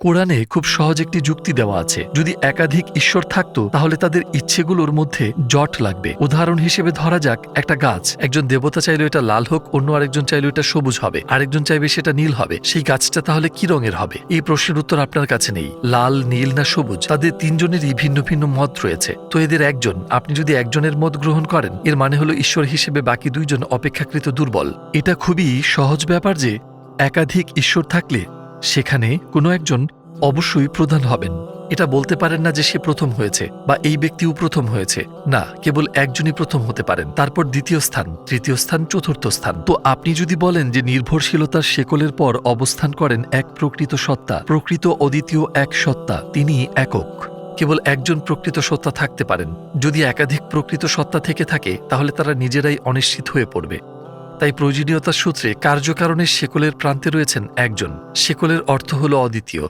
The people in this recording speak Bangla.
কোরআনে খুব সহজ একটি যুক্তি দেওয়া আছে। যদি একাধিক ঈশ্বর থাকত, তাহলে তাদের ইচ্ছেগুলোর মধ্যে জট লাগবে। উদাহরণ হিসেবে ধরা যাক, একটা গাছ। একজন দেবতা চাইলে এটা লাল হোক, অন্য আরেকজন চাইলে এটা সবুজ হবে। আরেকজন চাইবে সেটা নীল হবে। সেই গাছটা তাহলে কি রঙের হবে? এই প্রশ্নের উত্তর আপনার কাছে নেই। লাল, নীল না সবুজ? তাদের তিনজনেরই ভিন্ন ভিন্ন মত রয়েছে। তো এদের একজন। আপনি যদি একজনের মত গ্রহণ করেন, এর মানে হলো ঈশ্বর হিসেবে বাকি দুইজন অপেক্ষাকৃত দুর্বল। এটা খুবই সহজ ব্যাপার যে, একাধিক ঈশ্বর থাকলে সেখানে কোনো একজন অবশ্যই প্রধান হবেন। এটা বলতে পারেন না যে সে প্রথম হয়েছে বা এই ব্যক্তিও প্রথম হয়েছে। না, কেবল একজনই প্রথম হতে পারেন। তারপর দ্বিতীয় স্থান, তৃতীয় স্থান, চতুর্থ স্থান। তো আপনি যদি বলেন যে নির্ভরশীলতার শেকলের পর অবস্থান করেন এক প্রকৃত সত্তা, প্রকৃত অদ্বিতীয় এক সত্তা, তিনি একক। কেবল একজন প্রকৃত সত্তা থাকতে পারেন। যদি একাধিক প্রকৃত সত্তা থেকে থাকে, তাহলে তারা নিজেরাই অনিশ্চিত হয়ে পড়বে। তাই প্রয়োজনীয়তা সূত্রে কার্যকারণের শেকলের প্রান্তে রয়েছেন একজন। শেকলের অর্থ হল অদ্বিতীয়।